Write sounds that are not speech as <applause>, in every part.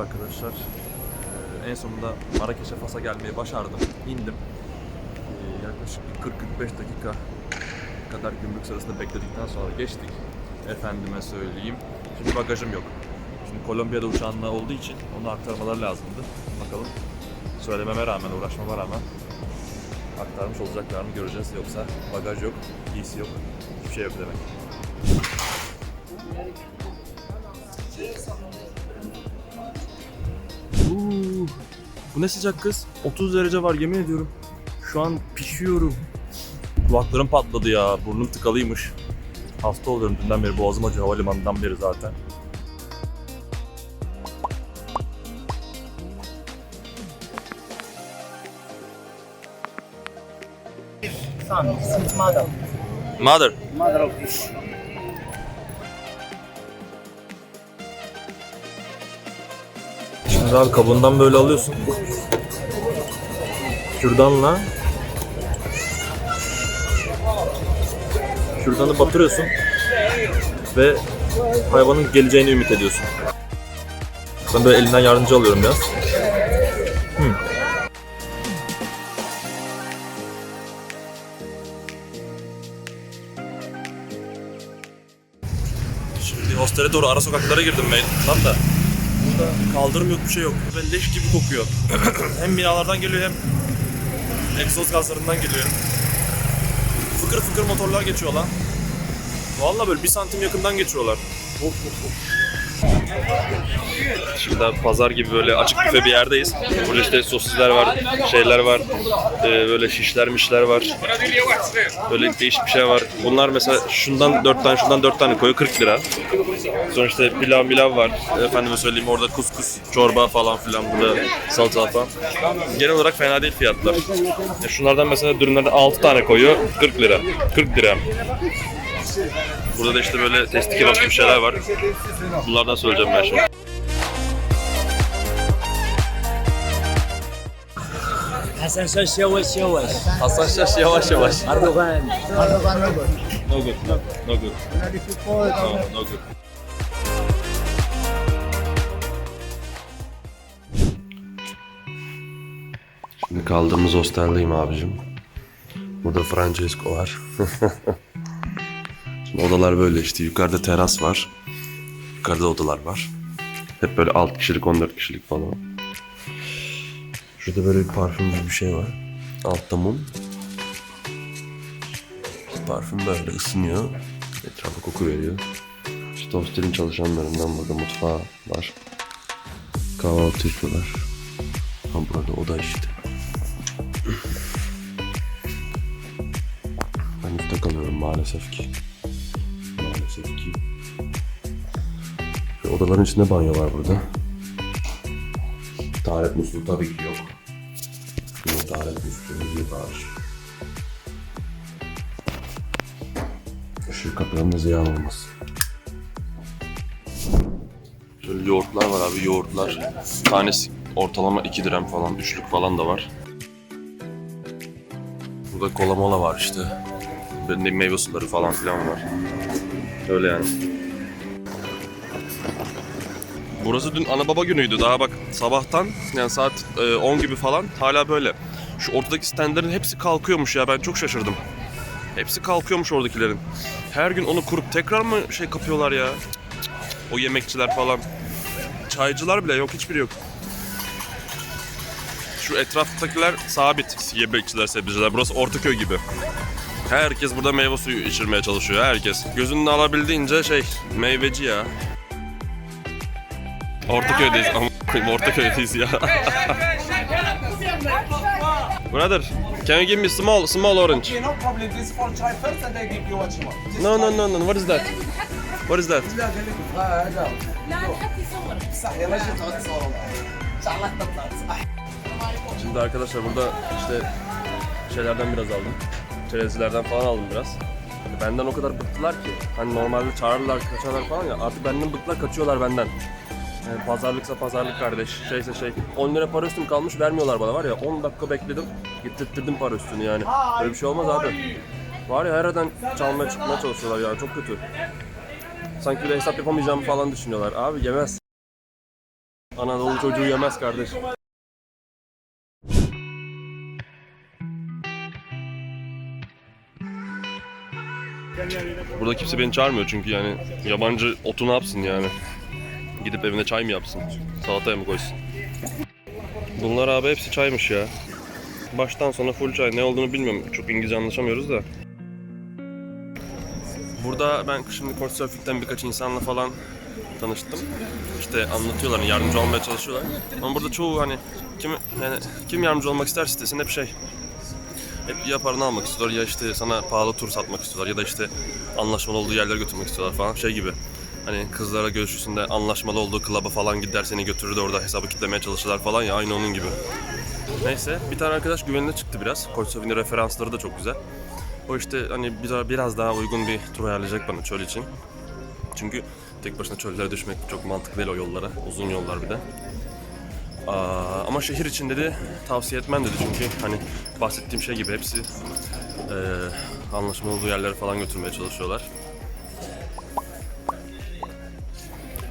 arkadaşlar. Ee, en sonunda Marrakeş'e Fas'a gelmeyi başardım. İndim. Ee, yaklaşık bir 40-45 dakika kadar gümrük sırasında bekledikten sonra geçtik. Efendime söyleyeyim. Şimdi bagajım yok. Şimdi Kolombiya'da uçağınla olduğu için onu aktarmaları lazımdı. Bakalım söylememe rağmen, uğraşmama rağmen aktarmış olacaklar mı göreceğiz. Yoksa bagaj yok, giysi yok, hiçbir şey yok demek. Bu ne sıcak kız? 30 derece var yemin ediyorum. Şu an pişiyorum. Kulaklarım patladı ya. Burnum tıkalıymış. Hasta oluyorum dünden beri. Boğazım acıyor havalimanından beri zaten. Son, mother. Mother. Mother of fish. Şimdi abi kabuğundan böyle alıyorsun. Kürdanla kürdanı batırıyorsun ve hayvanın geleceğini ümit ediyorsun. Ben böyle elinden yardımcı alıyorum biraz. Hmm. Şimdi hostele doğru ara sokaklara girdim ben da. Burada kaldırım yok bir şey yok. Ve leş gibi kokuyor. <clears throat> hem binalardan geliyor hem egzoz gazlarından geliyor. Fıkır fıkır motorlar geçiyor lan. Vallahi böyle bir santim yakından geçiyorlar. Of of of. Şimdi daha pazar gibi böyle açık büfe bir yerdeyiz. Burada işte sosisler var, şeyler var, ee, böyle şişler mişler var. Böyle değişik bir şey var. Bunlar mesela şundan 4 tane, şundan 4 tane koyuyor 40 lira. Sonra işte pilav milav var. Efendime söyleyeyim orada kuskus, çorba falan filan burada salata falan. Genel olarak fena değil fiyatlar. Ya şunlardan mesela dürümlerden 6 tane koyuyor 40 lira. 40 dirhem. Burada da işte böyle testi kebap gibi şeyler var. Bunlardan söyleyeceğim ben şimdi. Hasan Şaş yavaş yavaş. Hasan Şaş yavaş yavaş. Erdoğan. Erdoğan? No good. No good. No, no good. Şimdi kaldığımız hosteldeyim abicim. Burada Francesco var. <laughs> Şimdi odalar böyle işte. Yukarıda teras var. Yukarıda odalar var. Hep böyle 6 kişilik 14 kişilik falan. Şurada böyle bir parfüm gibi bir şey var. Altta mum. Parfüm böyle ısınıyor. Etrafa koku veriyor. İşte hostelin çalışanlarından burada mutfağı var. Kahvaltı yapıyorlar. Ha burada oda işte. Ben üstte kalıyorum maalesef ki. Maalesef ki. Ve odaların içinde banyo var burada. Taharet musluğu tabii ki yok. Yine taharet musluğu yok abi. Şu kapıların da ziyan olmasın. Şöyle yoğurtlar var abi yoğurtlar. Tanesi ortalama 2 dirhem falan, üçlük falan da var. Burada kola mola var işte. De meyve suları falan filan var. Öyle yani. Burası dün ana baba günüydü. Daha bak sabahtan yani saat e, 10 gibi falan hala böyle. Şu ortadaki standların hepsi kalkıyormuş ya ben çok şaşırdım. Hepsi kalkıyormuş oradakilerin. Her gün onu kurup tekrar mı şey kapıyorlar ya? O yemekçiler falan. Çaycılar bile yok hiçbiri yok. Şu etraftakiler sabit yemekçiler, sebzeciler. Burası Ortaköy gibi. Herkes burada meyve suyu içirmeye çalışıyor. Herkes. Gözünü alabildiğince şey meyveci ya. Ortaköy'deyiz. Ama koyayım Ortaköy'deyiz ya. <laughs> Brother, can you give me small small orange? Okay, no problem. This for try first and I give you what you want. No no no no. What is that? What is that? صح يلا جيت تقعد تصور ان شاء الله تطلع صح Şimdi arkadaşlar burada işte şeylerden biraz aldım. Çerezlerden falan aldım biraz. Benden o kadar bıktılar ki. Hani normalde çağırırlar, kaçarlar falan ya. Artık benden bıktılar, kaçıyorlar benden. Yani pazarlıksa pazarlık kardeş, şeyse şey. 10 lira para üstüm kalmış vermiyorlar bana var ya. 10 dakika bekledim, getirttirdim para üstünü yani. Böyle bir şey olmaz abi. Var ya her yerden çalmaya çıkmaya çalışıyorlar yani çok kötü. Sanki bir hesap yapamayacağımı falan düşünüyorlar. Abi yemez. Anadolu çocuğu yemez kardeş. Burada kimse beni çağırmıyor çünkü yani yabancı otu ne yapsın yani? Gidip evine çay mı yapsın? Salataya mı koysun? Bunlar abi hepsi çaymış ya. Baştan sona full çay. Ne olduğunu bilmiyorum. Çok İngilizce anlaşamıyoruz da. Burada ben şimdi Couchsurfing'den birkaç insanla falan tanıştım. İşte anlatıyorlar, yardımcı olmaya çalışıyorlar. Ama burada çoğu hani kim yani kim yardımcı olmak ister sitesinde hep şey hep ya paranı almak istiyorlar ya işte sana pahalı tur satmak istiyorlar ya da işte anlaşmalı olduğu yerlere götürmek istiyorlar falan şey gibi. Hani kızlara görüşüsünde anlaşmalı olduğu klaba falan gider seni götürür de orada hesabı kitlemeye çalışırlar falan ya aynı onun gibi. Neyse bir tane arkadaş güvenilir çıktı biraz. Couchsurfing'de referansları da çok güzel. O işte hani biraz daha uygun bir tur ayarlayacak bana çöl için. Çünkü tek başına çöllere düşmek çok mantıklı değil o yollara. Uzun yollar bir de. Ama şehir için dedi tavsiye etmem dedi çünkü hani bahsettiğim şey gibi hepsi eee anlaşmalı olduğu yerlere falan götürmeye çalışıyorlar.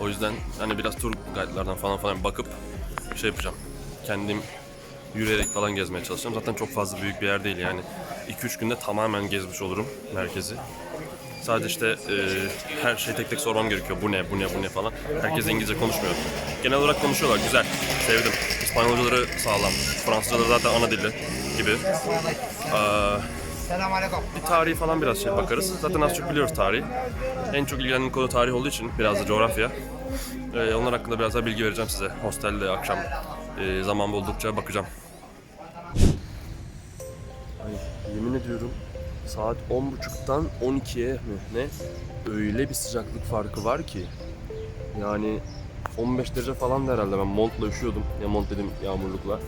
O yüzden hani biraz tur guide'lardan falan falan bakıp şey yapacağım. Kendim yürüyerek falan gezmeye çalışacağım. Zaten çok fazla büyük bir yer değil yani. 2-3 günde tamamen gezmiş olurum merkezi. Sadece işte e, her şeyi tek tek sormam gerekiyor. Bu ne, bu ne, bu ne falan. Herkes İngilizce konuşmuyor. Genel olarak konuşuyorlar. Güzel. Sevdim. İspanyolcaları sağlam. Fransızcaları zaten ana dili gibi. Aa, bir tarihi falan biraz şey bakarız. Zaten az çok biliyoruz tarihi. En çok ilgilendiğim konu tarih olduğu için biraz da coğrafya. Ee, onlar hakkında biraz daha bilgi vereceğim size. Hostelde akşam e, zaman buldukça bakacağım. Ay, yemin ediyorum saat 10.30'dan 12'ye mi ne? Öyle bir sıcaklık farkı var ki. Yani 15 derece falan da herhalde ben montla üşüyordum. Ya mont dedim yağmurlukla.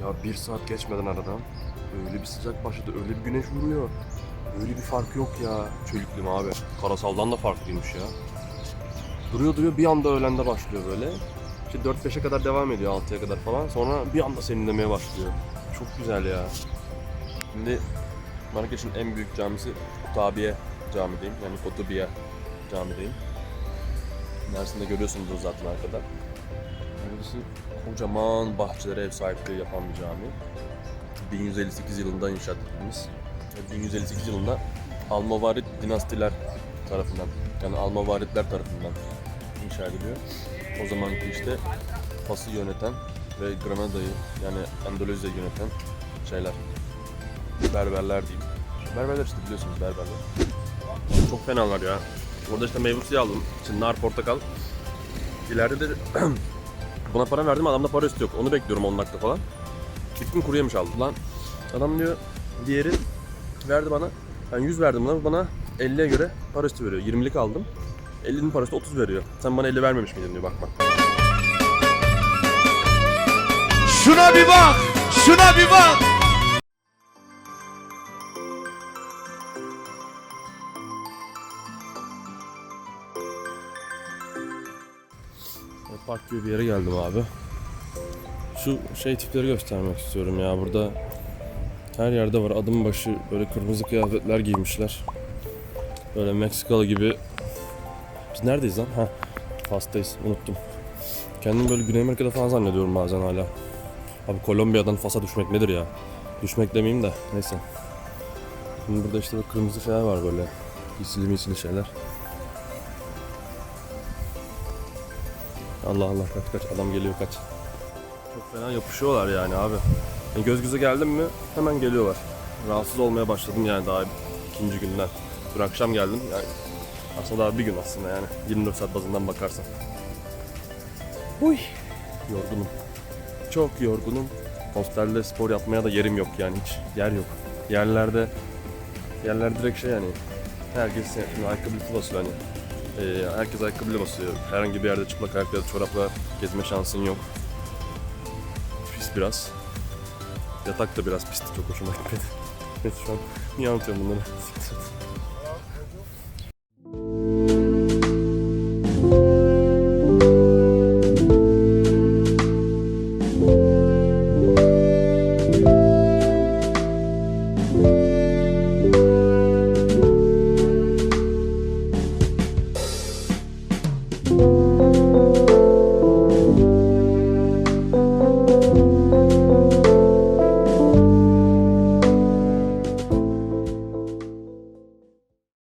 Ya bir saat geçmeden aradan öyle bir sıcak başladı, öyle bir güneş vuruyor. Öyle bir fark yok ya. Çöl abi. Karasaldan da farklıymış ya. Duruyor duruyor bir anda öğlende başlıyor böyle. İşte 4-5'e kadar devam ediyor 6'ya kadar falan. Sonra bir anda serinlemeye başlıyor. Çok güzel ya. Şimdi Marrakeş'in en büyük camisi Kutabiye Camii'deyim. Yani Kutubiye Camii'deyim. Neresinde görüyorsunuz zaten arkada. Burası kocaman bahçelere ev sahipliği yapan bir cami. 1158 yılında inşaat edilmiş. Ve 1158 yılında Almovarid dinastiler tarafından, yani Almovaridler tarafından inşa ediliyor. O zamanki işte Fas'ı yöneten ve Granada'yı yani Endolezya'yı yöneten şeyler. Berberler diyeyim. Berberler işte biliyorsunuz berberler. Çok fenalar ya. Orada işte meyve suyu aldım. İçinde nar, portakal. İleride de <clears throat> buna para verdim adamda para üstü yok. Onu bekliyorum 10 dakika falan. Gittim kuru yemiş aldım. Lan adam diyor diğeri verdi bana. Ben 100 verdim buna. Bana 50'ye göre para üstü veriyor. 20'lik aldım. 50'nin parası 30 veriyor. Sen bana 50 vermemiş miydin diyor bak bak. Şuna bir bak! Şuna bir bak! Park gibi bir yere geldim abi. Şu şey tipleri göstermek istiyorum ya burada. Her yerde var adım başı böyle kırmızı kıyafetler giymişler. Böyle Meksikalı gibi. Biz neredeyiz lan? Ha, Fas'tayız unuttum. Kendimi böyle Güney Amerika'da falan zannediyorum bazen hala. Abi Kolombiya'dan Fas'a düşmek nedir ya? Düşmek demeyeyim de neyse. Şimdi burada işte böyle kırmızı şeyler var böyle. Giysili miysili şeyler. Allah Allah kaç kaç adam geliyor kaç. Çok fena yapışıyorlar yani abi. Yani göz göze geldim mi hemen geliyorlar. Rahatsız olmaya başladım yani daha ikinci günden. Dün akşam geldim yani aslında daha bir gün aslında yani 24 saat bazından bakarsan. Uy yorgunum. Çok yorgunum. Hostelde spor yapmaya da yerim yok yani hiç yer yok. Yerlerde yerler direkt şey yani herkes yani ayakkabı basıyor hani ee, herkes ayakkabıyla basıyor. Herhangi bir yerde çıplak ayakla çorapla gezme şansın yok. Pis biraz. Yatak da biraz pisti. Çok hoşuma gitmedi. <laughs> Neyse şu an niye anlatıyorum bunları? <laughs>